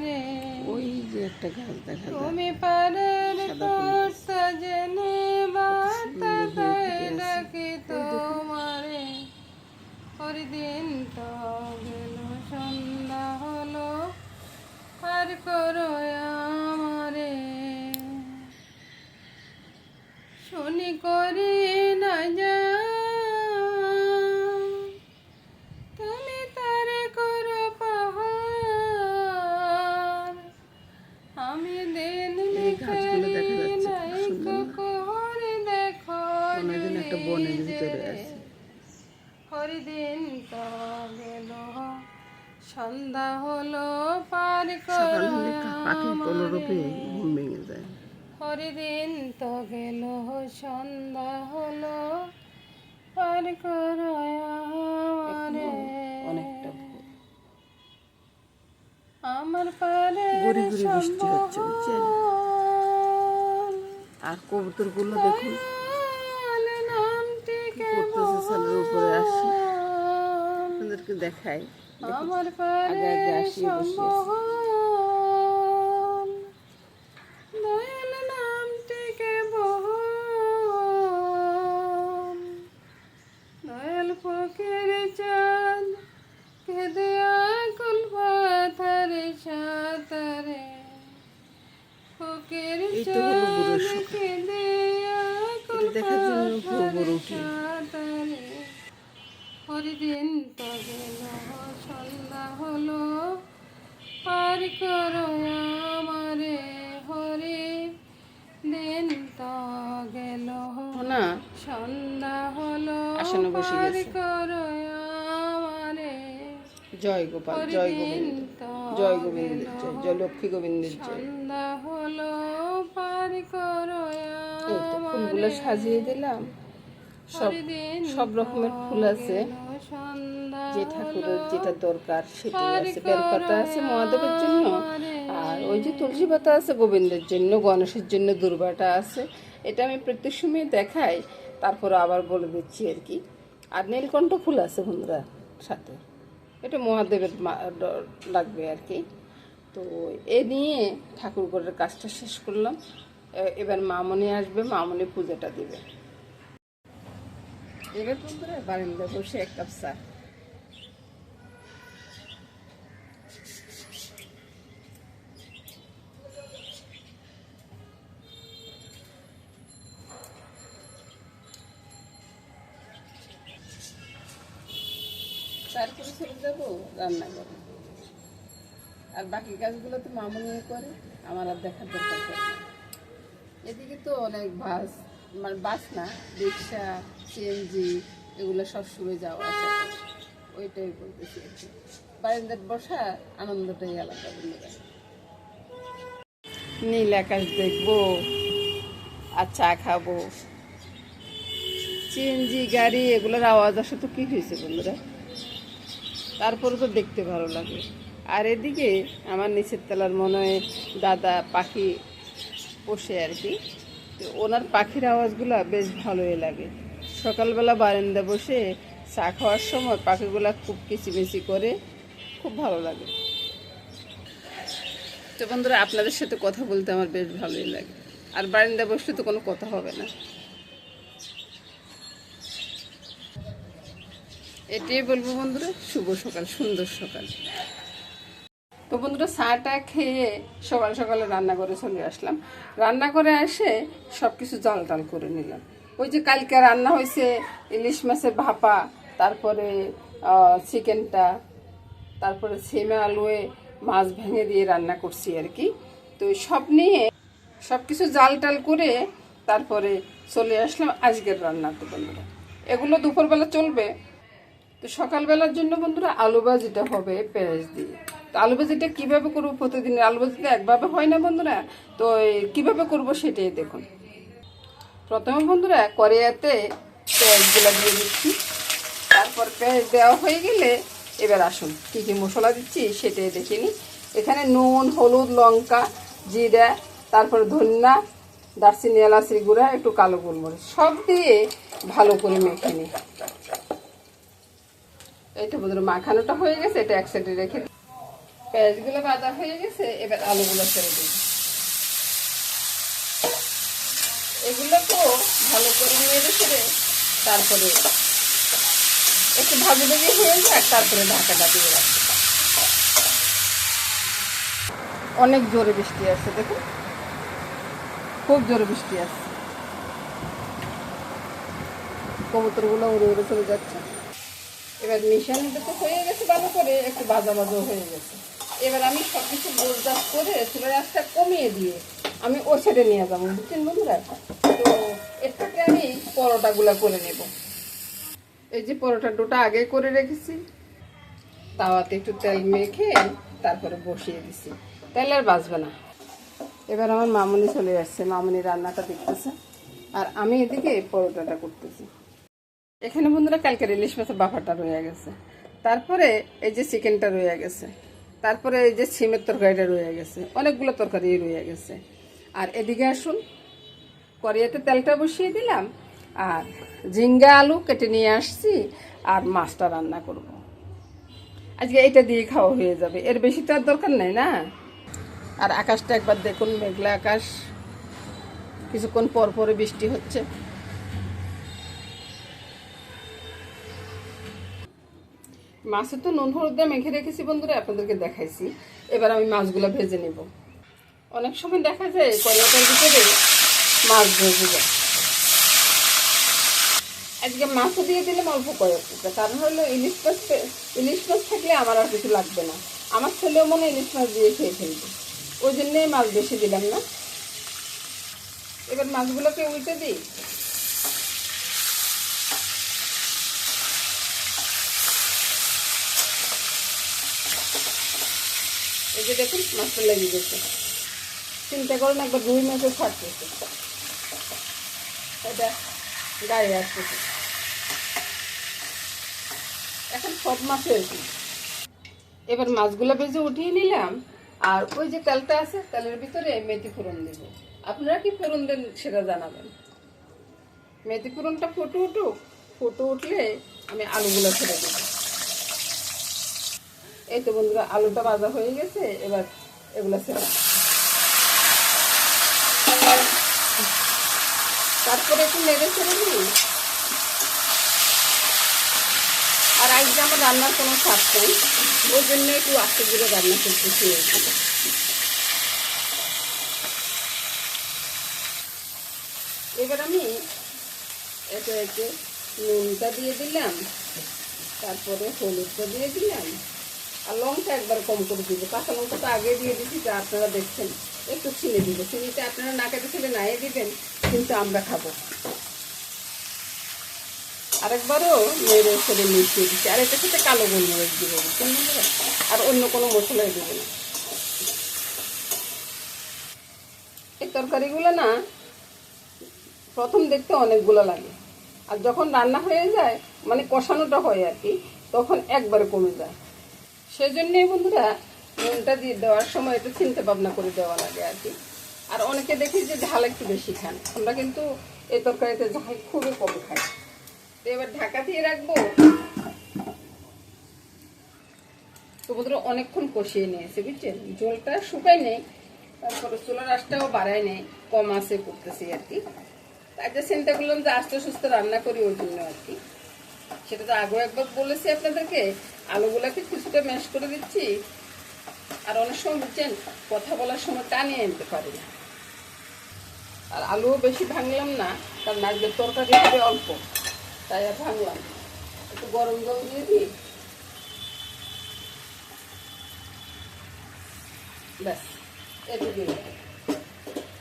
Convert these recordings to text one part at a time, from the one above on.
আমারে ওই যে একটা গাছ দেখা যায়। তুমি তোর সাজনে হয়ে ফুটে আছে। তোমারে। দিন তো গেল সন্ধ্যা হলো। আর করো আমারে। শুনি করি ভিতরে আছে হরিদিন তো গেল সন্ধ্যা হলো পার করো পাখির কলরূপে ঘুম ভেঙে যায়। হরিদিন তো গেল সন্ধ্যা হলো পার করো আমারে। অনেকটা আমার পারে গুড়ি গুড়ি বৃষ্টি হচ্ছে আর কবুতরগুলো দেখুন নামটিকে করতেছে ছাদের উপরে আসি আপনাদেরকে দেখাই আমার পারে আগে আগে আসি বসে আছে। সম্বল দয়াল নামটিকে বহন দয়াল ফকির চাঁদ কেঁদে আকুল পাথারে সাঁতারে। ফকির এই তো হলো। কেঁদে আকুল এটা দেখার জন্য ভোর ভোর উঠি। হরিদিন তো গেল সন্ধ্যা হলো। পার করো আমারে হরি। দিন তো গেল। না। সন্ধ্যা হলো। পার করো আমারে। জয় গোপাল জয় গোবিন্দ। জয় গোবিন্দের জয় লক্ষ্মী গোবিন্দের জয়। সন্ধ্যা হলো। পার করো ফুলগুলো সাজিয়ে দিলাম। সব সব রকমের ফুল আছে। যে ঠাকুরের যেটা দরকার সেটাই আছে বেলপাতা আছে মহাদেবের জন্য। আর ওই যে তুলসী পাতা আছে গোবিন্দের জন্য গণেশের জন্য দুর্বাটা আছে। এটা আমি প্রত্যেক সময় দেখাই তারপর আবার বলে দিচ্ছি আর কি। আর নীলকণ্ঠ ফুল আছে বন্ধুরা সাথে। এটা মহাদেবের লাগবে আর কি। তো এ নিয়ে ঠাকুর ঘরের কাজটা শেষ করলাম। এবার মামনি আসবে মামনি পূজাটা দিবে। এবার বন্ধুরা বারান্দায় বসে এক কাপ চা। তারপরে চলে যাব রান্না করে আর বাকি কাজগুলো তো মামনি করে, আমার আর দেখার দরকার এদিকে তো অনেক বাস মানে বাস না, রিক্সা সিএনজি এগুলো সব সময় যাওয়া আসা। ওইটাই বলতেছি আর কি। বারান্দার বসা আনন্দটাই আলাদা বন্ধুরা নীল আকাশ দেখব, আর চা খাব। সিএনজি গাড়ি এগুলোর আওয়াজ আসে তো কী হয়েছে বন্ধুরা? তারপরে তো দেখতে ভালো লাগে। আর এদিকে আমার নিচের তলার মনে হয় দাদা পাখি পোষে আর কি। ওনার পাখির আওয়াজগুলো বেশ ভালোই লাগে। সকালবেলা বারান্দা বসে চা খাওয়ার সময় পাখিগুলা খুব কিচিমিচি করে খুব ভালো লাগে। তো বন্ধুরা, আপনাদের সাথে কথা বলতে আমার বেশ ভালোই লাগে। আর বারান্দা বসলে তো কোনো কথা হবে না। এটাই বলব বন্ধুরা, শুভ সকাল, সুন্দর সকাল। তো বন্ধুরা, চাটা খেয়ে সকাল সকালে রান্না করে চলে আসলাম। রান্না করে এসে সব কিছু জাল টাল করে নিলাম। ওই যে কালকে রান্না হয়েছে ইলিশ মাছের ভাপা, তারপরে চিকেনটা, তারপরে সেমে আলুয়ে মাছ ভেঙে দিয়ে রান্না করছি আর কি। তো সব নিয়ে সব কিছু জাল টাল করে তারপরে চলে আসলাম আজকের রান্নাতে বন্ধুরা। এগুলো দুপুরবেলা চলবে। তো সকালবেলার জন্য বন্ধুরা, আলু ভাজিটা হবে পেঁয়াজ দিয়ে। আলু ভাজিটা কীভাবে করব প্রতিদিন আলু ভাজিটা একভাবে হয় না বন্ধুরা। তো কীভাবে করব সেটাই দেখুন। প্রথমে বন্ধুরা কড়াইয়াতে পেঁয়াজগুলো দিয়ে দিচ্ছি। তারপর পেঁয়াজ দেওয়া হয়ে গেলে এবার আসুন, কী কী মশলা দিচ্ছি সেটাই দেখে নিই। এখানে নুন, হলুদ, লঙ্কা, জিরা, তারপর ধনিয়া, দারচিনি এলাচি গুঁড়া, একটু কালো গোলমরিচ, সব দিয়ে ভালো করে মেখে নিই। এই তো বন্ধুরা, মাখানোটা হয়ে গেছে, এটা এক সাইডে রেখে। পেঁয়াজগুলো ভাজা হয়ে গেছে, এবার আলুগুলো ছেড়ে দিই। তো ভালো করে নেড়ে ছেড়ে তারপরে একটু ভাজি ভাজি হয়ে যাক, তারপরে ঢাকাটা দিয়ে রাখব অনেক জোরে বৃষ্টি আসছে, দেখুন। খুব জোরে বৃষ্টি আসছে। কবুতরগুলো উড়ে উড়ে চলে যাচ্ছে। এবার মিশানিটা তো হয়ে গেছে ভালো করে, একটু বাজা ভাজাও হয়ে গেছে। এবার আমি সব কিছু গোলজাত করে চুলের আঁচটা কমিয়ে দিয়ে আমি ও ছেড়ে নিয়ে যাব বুঝছেন বন্ধুরা তো এর থেকে আমি পরোটাগুলো করে নেব। এই যে পরোটা ডোটা আগে করে রেখেছি, তাওয়াতে একটু তেল মেখে তারপরে বসিয়ে দিছি। তেল আর বাঁচবে না। এবার আমার মামুনি চলে আসছে, মামুনি রান্নাটা দেখতেছে। আর আমি এদিকে পরোটাটা করতেছি। এখানে বন্ধুরা, কালকের ইলিশ মাছের বাফাটা রয়ে গেছে। তারপরে এই যে চিকেনটা রয়ে গেছে। তারপরে এই যে সিমের তরকারিটা রয়ে গেছে, অনেকগুলো তরকারি রয়ে গেছে। আর এদিকে আসুন, কড়াইতে তেলটা বসিয়ে দিলাম, আর ঝিঙ্গা আলু কেটে নিয়ে আসছি, আর মাছটা রান্না করব। আজকে এটা দিয়ে খাওয়া হয়ে যাবে, এর বেশি তো আর দরকার নেই না? আর আকাশটা একবার দেখুন, মেঘলা আকাশ, কিছুক্ষণ পর পরে বৃষ্টি হচ্ছে। মাছে তো নুন, হলুদ দিয়ে মেখে রেখেছি বন্ধুরা, আপনাদেরকে দেখাইছি। এবার আমি মাছগুলো ভেজে নেব। অনেক সময় দেখা যায় কড়াইটার ভিতরে মাছ ভেজে যায়। আজকে মাছও দিয়ে দিলাম অল্প কয়েকটা। কারণ হলো ইলিশ মাছ ইলিশ মাছ থাকলে আমার আর কিছু লাগবে না। আমার ছেলেও মনে ইলিশ মাছ দিয়ে খেয়ে ফেলবে। ওই জন্যে মাছ বেশি দিলাম না। এবার মাছগুলোকে উল্টে দিই। যে দেখুন, মাছটা লেগে গেছে। চিন্তা করুন, একবার রুই মাছও ফাটতেছে এটা গায়ে আসতেছে এখন সব মাছ হয়েছে। এবার মাছগুলো ভেজে উঠিয়ে নিলাম। আর ওই যে তেলটা আছে, তেলের ভিতরে মেথি ফোড়ন দেবো। আপনারা কি ফোড়ন দেন সেটা জানাবেন। মেথি ফোড়নটা ফুটে উঠুক, ফুটে উঠলে আমি আলুগুলো ছেড়ে দেবো। এই তো বন্ধুরা, আলুটা ভাজা হয়ে গেছে, এবার এগুলো তারপরে একটু নেড়ে ছেড়ে দিই আর আজকে আমার রান্নার কোনো স্বাদ নেই, ওই জন্য একটু আস্তে ধীরে রান্না করতেছি এবার আমি একে একে নুনটা দিয়ে দিলাম, তারপরে হলুদটা দিয়ে দিলাম। আর লঙ্কা একবার কম করে দিব। কাঁচা লঙ্কা তো আগে দিয়ে দিচ্ছি যা আপনারা দেখছেন। একটু ছিঁড়ে দিব। চিনিটা আপনারা না কেটে ছেলে নাই দিবেন, কিন্তু আমরা খাব। আরেকবারও মেরে ছেড়ে মিশিয়ে দিচ্ছি। আর এটার সাথে কালো গোলমরিচ দিব। আর অন্য কোনো মশলাই দেবো না। এই তরকারিগুলো না, প্রথম দেখতে অনেকগুলো লাগে। আর যখন রান্না হয়ে যায় মানে কষানোটা হয় আর কি, তখন একবারে কমে যায়। সেজন্যই বন্ধুরা নুনটা দিয়ে দেওয়ার সময় একটু চিন্তা ভাবনা করে দেওয়া লাগে আর কি। আর অনেকে দেখি যে ঝাল একটু বেশি খান। আমরা কিন্তু এই তরকারিতে ঝাল খুবই কম খাই। তো এবার ঢাকা দিয়ে রাখব। তো বন্ধুরা অনেকক্ষণ কষিয়ে নিয়েছে, বুঝছেন? জলটা শুকাই নেই, তারপরে চুলার আঁচটাও বাড়ায় নেই, কম আছে করতেছি আর কি। তাই যে চিন্তা করলাম যে আস্তে সুস্থ রান্না করি ওই জন্য আর কি। সেটা তো আগেও একবার বলেছি আপনাদেরকে। আলুগুলাকে কিছুটা ম্যাশ করে দিচ্ছি। আর অনেক সময় বুঝছেন, কথা বলার সময় টানিয়ে আনতে পারি না। আর আলুও বেশি ভাঙলাম না, কারণ আজকে তরকারি হবে অল্প, তাই আর ভাঙলাম একটু গরম জল দিয়ে দিই। ব্যাস এটুকুই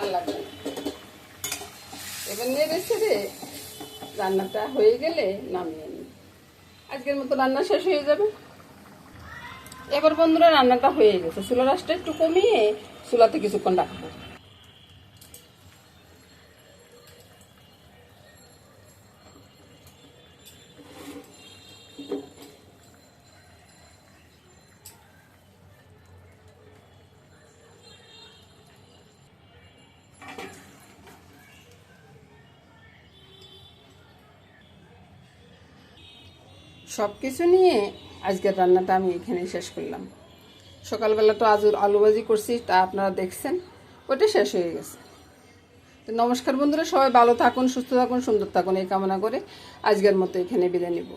আর না। এবার নেড়ে ছেড়ে রান্নাটা হয়ে গেলে নামিয়ে আজকের মতো রান্না শেষ হয়ে যাবে। এবার বন্ধুরা, রান্নাটা হয়ে গেছে। চুলা রাসটা একটু কমিয়ে চুলাতে কিছুক্ষণ রাখব। সব কিছু নিয়ে আজকের রান্নাটা আমি এখানেই শেষ করলাম। সকালবেলা তো আজ আলুবাজি করছি, তা আপনারা দেখছেন, ওটা শেষ হয়ে গেছে। তো নমস্কার বন্ধুরা, সবাই ভালো থাকুন, সুস্থ থাকুন, সুন্দর থাকুন, এই কামনা করে আজকের মতো এখানে বিদায় নিব।